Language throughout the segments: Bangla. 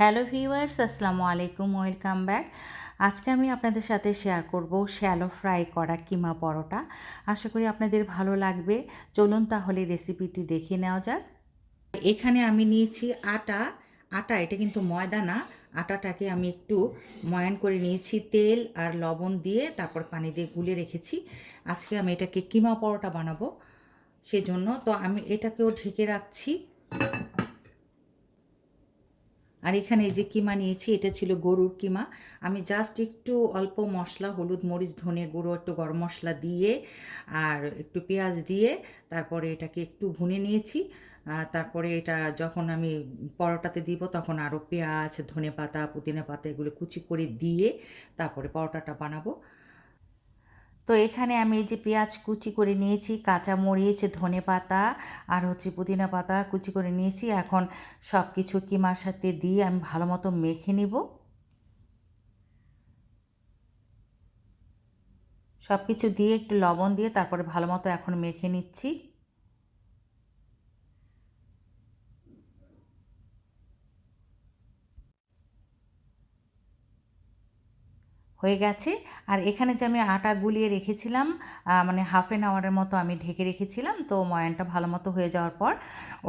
হ্যালো ভিউয়ার্স, আসসালামু আলাইকুম, ওয়েলকাম ব্যাক। আজকে আমি আপনাদের সাথে শেয়ার করব শ্যালো ফ্রাই করা কিমা পরোটা। আশা করি আপনাদের ভালো লাগবে। চলুন তাহলে রেসিপিটি দেখে নেওয়া যাক। এখানে আমি নিয়েছি আটা। আটা, এটা কিন্তু ময়দা না। আটাটাকে আমি একটু ময়ান করে নিয়েছি, তেল আর লবণ দিয়ে তারপর পানি দিয়ে গুলে রেখেছি। আজকে আমি এটাকে কিমা পরোটা বানাবো সেজন্য। তো আমি এটাকেও ঢেকে রাখছি। আর এখানে যে কিমা নিয়েছি, এটা ছিল গরুর কিমা। আমি জাস্ট একটু অল্প মশলা, হলুদ, মরিচ, ধনে গুঁড়ো, একটু গরম মশলা দিয়ে আর একটু পেঁয়াজ দিয়ে তারপরে এটাকে একটু ভুনে নিয়েছি। তারপরে এটা যখন আমি পরোটাতে দিব তখন আরও পেঁয়াজ, ধনে পাতা, পুদিনা পাতা এগুলো কুচি করে দিয়ে তারপরে পরোটাটা বানাবো। তো এখানে আমি এই যে পেঁয়াজ কুচি করে নিয়েছি, কাঁচা মরিচ, ধনে পাতা আর হচ্ছে পুদিনা পাতা কুচি করে নিয়েছি। এখন সব কিছু কিমার সাথে দিয়ে আমি ভালো মতো মেখে নিব। সব কিছু দিয়ে একটু লবণ দিয়ে তারপরে ভালো মতো এখন মেখে নিচ্ছি। হয়ে গেছে। আর এখানে যে আমি আটা গুলিয়ে রেখেছিলাম মানে হাফ অ্যান আওয়ারের মতো আমি ঢেকে রেখেছিলাম, তো ময়ানটা ভালো মতো হয়ে যাওয়ার পর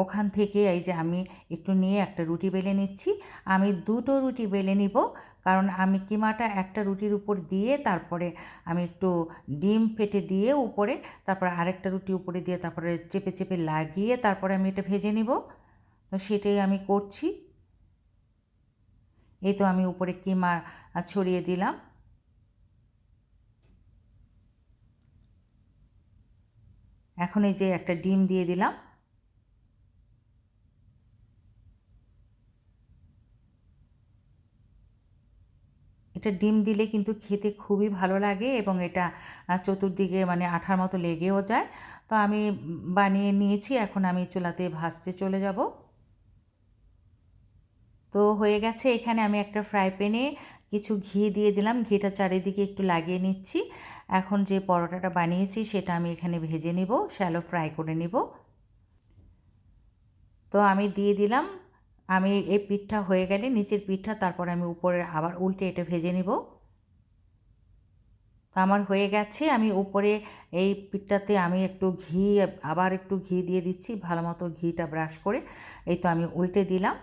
ওখান থেকে এই যে আমি একটু নিয়ে একটা রুটি বেলে নিচ্ছি। আমি দুটো রুটি বেলে নিব, কারণ আমি কিমাটা একটা রুটির উপর দিয়ে তারপরে আমি একটু ডিম ফেটে দিয়ে উপরে, তারপরে আরেকটা রুটি উপরে দিয়ে তারপরে চেপে চেপে লাগিয়ে তারপরে আমি এটা ভেজে নিব। তো সেটাই আমি করছি। এই তো আমি উপরে কিমা ছড়িয়ে দিলাম। এখন এই যে একটা ডিম দিয়ে দিলাম। এটা ডিম দিলে কিন্তু খেতে খুবই ভালো লাগে এবং এটা চতুর্দিকে মানে আঠার মতো লেগেও যায়। তো আমি বানিয়ে নিয়েছি, এখন আমি চুলাতে ভাসতে চলে যাব। তো হয়ে গেছে, এখানে আমি একটা ফ্রাই প্যানে কিছু ঘি দিয়ে দিলাম। ঘিটা চারিদিকে একটু লাগিয়ে নিচ্ছি। এখন যে পরোটাটা বানিয়েছি, সেটা আমি এখানে ভেজে নিব শ্যালো ফ্রাই করে নিব। তো আমি দিয়ে দিলাম। আমি এই পিঠটা হয়ে গেলে নিচের পিঠটা, তারপর আমি উপরে আবার উল্টে এটা ভেজে নিব। তো আমার হয়ে গেছে। আমি উপরে এই পিঠটাতে আমি একটু ঘি, আবার একটু ঘি দিয়ে দিচ্ছি, ভালো মতো ঘিটা ব্রাশ করে। এই তো আমি উল্টে দিলাম।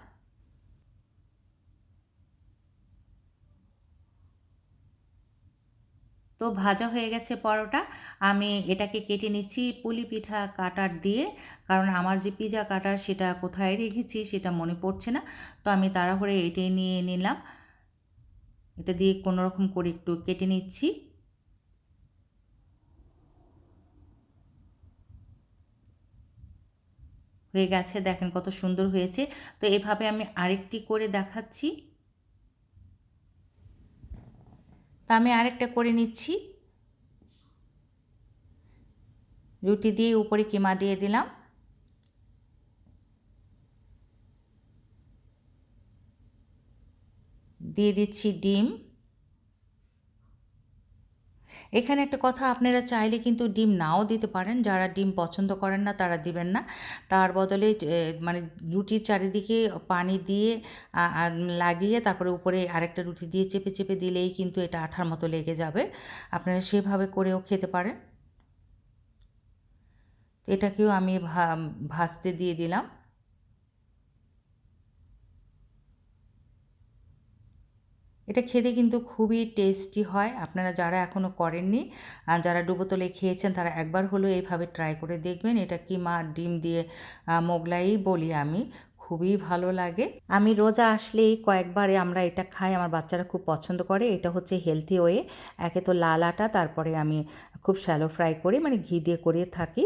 তো ভাজা হয়ে গেছে পরোটা। আমি এটাকে কেটে নিচ্ছি পুলি পিঠা কাটার দিয়ে, কারণ আমার যে পিজা কাটার সেটা কোথায় রেখেছি সেটা মনে পড়ছে না। তো আমি তাড়াহুড়ে এটাই নিয়ে নিলাম। এটা দিয়ে কোনো রকম করে একটু কেটে নিচ্ছি। হয়ে গেছে, দেখেন কত সুন্দর হয়েছে। তো এভাবে আমি আরেকটি করে দেখাচ্ছি। তা আমি আরেকটা করে নিচ্ছি। রুটি দিয়ে উপরে কিমা দিয়ে দিলাম। দিয়ে দিচ্ছি ডিম। এখানে একটা কথা, আপনারা চাইলে কিন্তু ডিম নাও দিতে পারেন। যারা ডিম পছন্দ করেন না, তারা দিবেন না। তার বদলে মানে রুটির চারিদিকে পানি দিয়ে লাগিয়ে তারপরে উপরে আরেকটা রুটি দিয়ে চেপে চেপে দিলেই কিন্তু এটা আঠার মতো লেগে যাবে। আপনারা সেভাবে করেও খেতে পারেন। এটাকেও আমি ভাজতে দিয়ে দিলাম। এটা খেতে কিন্তু খুবই টেস্টি হয়। আপনারা যারা এখনও করেননি যারা ডুবোতলে খেয়েছেন, তারা একবার হলেও এইভাবে ট্রাই করে দেখবেন। এটা কিমা ডিম দিয়ে মোগলাই বলি আমি। খুবই ভালো লাগে। আমি রোজা আসলেই কয়েকবারে আমরা এটা খাই, আমার বাচ্চারা খুব পছন্দ করে। এটা হচ্ছে হেলথি ওয়ে একে তো লাল আটা, তারপরে আমি খুব শ্যালো ফ্রাই করে মানে ঘি দিয়ে করে থাকি।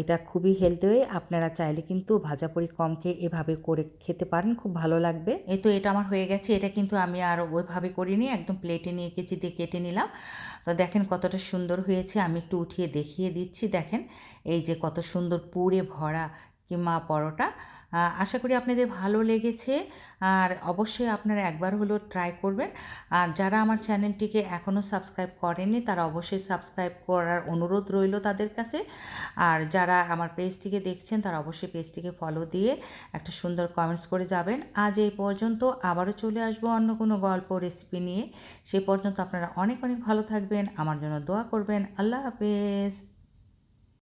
এটা খুবই হেলদি ওয়ে আপনারা চাইলে কিন্তু ভাজাপুরি কম খেয়ে এভাবে করে খেতে পারেন, খুব ভালো লাগবে। এই তো এটা আমার হয়ে গেছে, এটা কিন্তু আমি আর ওইভাবে করিনি, একদম প্লেটে নিয়ে কেজি দিয়ে কেটে নিলাম। তো দেখেন কতটা সুন্দর হয়েছে, আমি একটু উঠিয়ে দেখিয়ে দিচ্ছি, দেখেন। এই যে কত সুন্দর পুরে ভরা কিংবা পরোটা। আশা করি আপনাদের ভালো লেগেছে। আর অবশ্যই আপনারা একবার হলেও ট্রাই করবেন। আর যারা আমার চ্যানেলটিকে এখনও সাবস্ক্রাইব করেননি, তারা অবশ্যই সাবস্ক্রাইব করার অনুরোধ রইল তাদের কাছে। আর যারা আমার পেজটিকে দেখছেন, তারা অবশ্যই পেজটিকে ফলো দিয়ে একটা সুন্দর কমেন্টস করে যাবেন। আজ এই পর্যন্ত আবারও চলে আসব অন্য কোনো গল্প রেসিপি নিয়ে। সেই পর্যন্ত আপনারা অনেক অনেক ভালো থাকবেন। আমার জন্য দোয়া করবেন। আল্লাহ হাফেজ।